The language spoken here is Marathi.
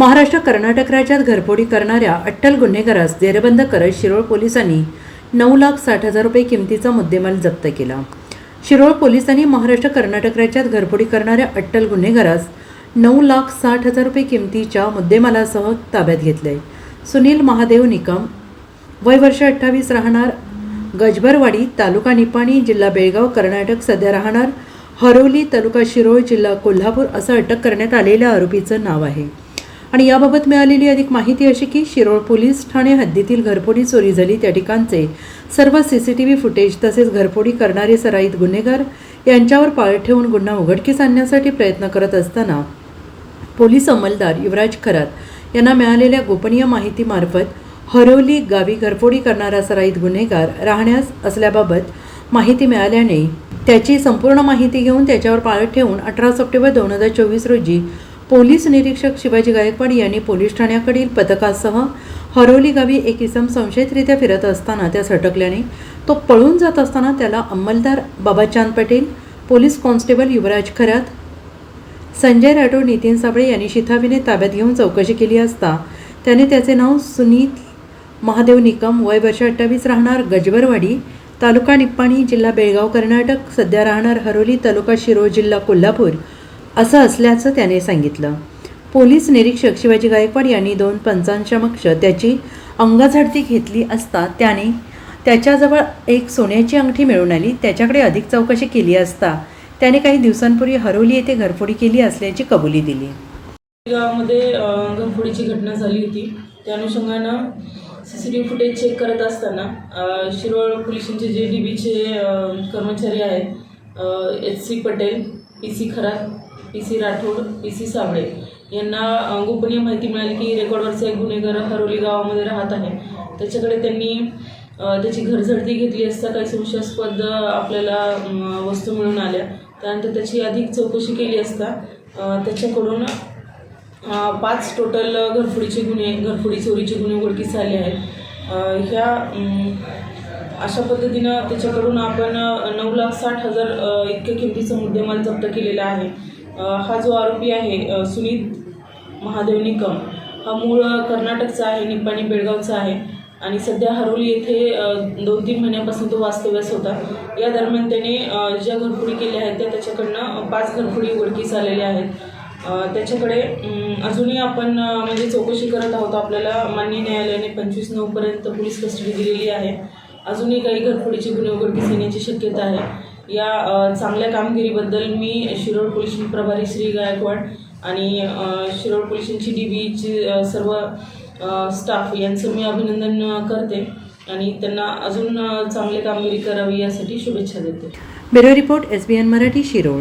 महाराष्ट्र कर्नाटक राज्यात घरफोडी करणाऱ्या अट्टल गुन्हेगारास जेरबंद करत शिरोळ पोलिसांनी नऊ लाख साठ हजार रुपये किमतीचा मुद्देमाल जप्त केला. शिरोळ पोलिसांनी महाराष्ट्र कर्नाटक राज्यात घरफोडी करणाऱ्या अट्टल गुन्हेगारास नऊ लाख साठ हजार रुपये किमतीच्या मुद्देमालासह ताब्यात घेतले सुनील महादेव निकम वय वर्ष अठ्ठावीस राहणार गजबरवाडी तालुका निपाणी जिल्हा बेळगाव कर्नाटक सध्या राहणार हरोली तालुका शिरोळ जिल्हा कोल्हापूर असं अटक करण्यात आलेल्या आरोपीचं नाव आहे. आणि याबाबत मिळालेली अधिक माहिती अशी की शिरोळ पोलीस ठाणे हद्दीतील घरफोडी चोरी झाली. त्या ठिकाणचे सर्व C C T V footage तसेच घरफोडी करणारे सराईत गुन्हेगार यांच्यावर पाळत ठेवून गुन्हा उघडकीस आणण्यासाठी प्रयत्न करत असताना पोलीस अंमलदार युवराज खरात यांना मिळालेल्या गोपनीय माहितीमार्फत हरोली गावी घरफोडी करणारा सराईत गुन्हेगार राहण्यास असल्याबाबत माहिती मिळाल्याने त्याची संपूर्ण माहिती घेऊन त्याच्यावर पाळत ठेवून अठरा सप्टेंबर दोन हजार चोवीस रोजी पोलीस निरीक्षक शिवाजी गायकवाड यांनी पोलीस ठाण्याकडील पथकासह हरोली गावी एक इसम संशयितरित्या फिरत असताना त्यास अटकल्याने तो पळून जात असताना त्याला अंमलदार बाबाचांद पटेल पोलीस कॉन्स्टेबल युवराज खरात संजय राठोड नितीन साबळे यांनी शिथावीने ताब्यात घेऊन चौकशी केली असता त्याने त्याचे नाव सुनीत महादेव निकम वय वर्ष अठ्ठावीस राहणार गजबरवाडी तालुका निप्पाणी जिल्हा बेळगाव कर्नाटक सध्या राहणार हरोली तालुका शिरोळ जिल्हा कोल्हापूर असं असल्याचं त्याने सांगितलं. पोलीस निरीक्षक शिवाजी गायकवाड यांनी दोन पंचांसमक्ष त्याची अंगझडती घेतली असता त्याने त्याच्याजवळ एक सोन्याची अंगठी मिळून आली. त्याच्याकडे अधिक चौकशी केली असता त्याने काही दिवसांपूर्वी हरोली येथे घरफोडी केली असल्याची कबुली दिली. गावामध्ये घरफोडीची घटना झाली होती. त्या अनुषंगानं C C T V footage check करत असताना शिरोळ पोलिसांचे जे डी बीचे कर्मचारी आहेत H C Patel P C Kharat P C Rathod P C Sable यांना गोपनीय माहिती मिळाली की रेकॉर्डवरचा एक गुन्हेगार हरोली गावामध्ये राहत आहे. त्याच्याकडे त्यांनी त्याची घरझडती घेतली असता काही संशयास्पद आपल्याला वस्तू मिळून आल्या. त्यानंतर त्याची अधिक चौकशी केली असता त्याच्याकडून पाच टोटल घरफोडीचे गुन्हे घरफोडी चोरीचे गुन्हे उघडकीस आले आहेत. ह्या अशा पद्धतीनं त्याच्याकडून आपण नऊ लाख साठ हजार इतक्या किमतीचा मुद्देमाल जप्त केलेला आहे. हा जो आरोपी आहे सुनीत महादेव निकम हा मूळ कर्नाटकचा आहे निप्पाणी बेळगावचा आहे. आणि सध्या हरोली येथे दोन तीन महिन्यापासून तो वास्तव्यास होता. या दरम्यान त्याने ज्या घरफोडी केल्या आहेत त्या त्याच्याकडनं पाच घरफोडी उघडकीस आलेल्या आहेत. त्याच्याकडे अजूनही आपण म्हणजे चौकशी करत आहोत. आपल्याला मान्य न्यायालयाने पंचवीस नऊपर्यंत पोलीस कस्टडी दिलेली आहे. अजूनही काही घरफोडीचे गुन्हे उघडकीस येण्याची शक्यता आहे. या चांगल्या कामगिरीबद्दल मी शिरोळ पोलीस प्रभारी श्री गायकवाड आणि शिरोड शिरोळ पोलिसांची डी बीची सर्व स्टाफ यांचं मी अभिनंदन करते आणि त्यांना अजून चांगली कामगिरी करावी यासाठी शुभेच्छा देते. Bureau report S B N Marathi Shirol.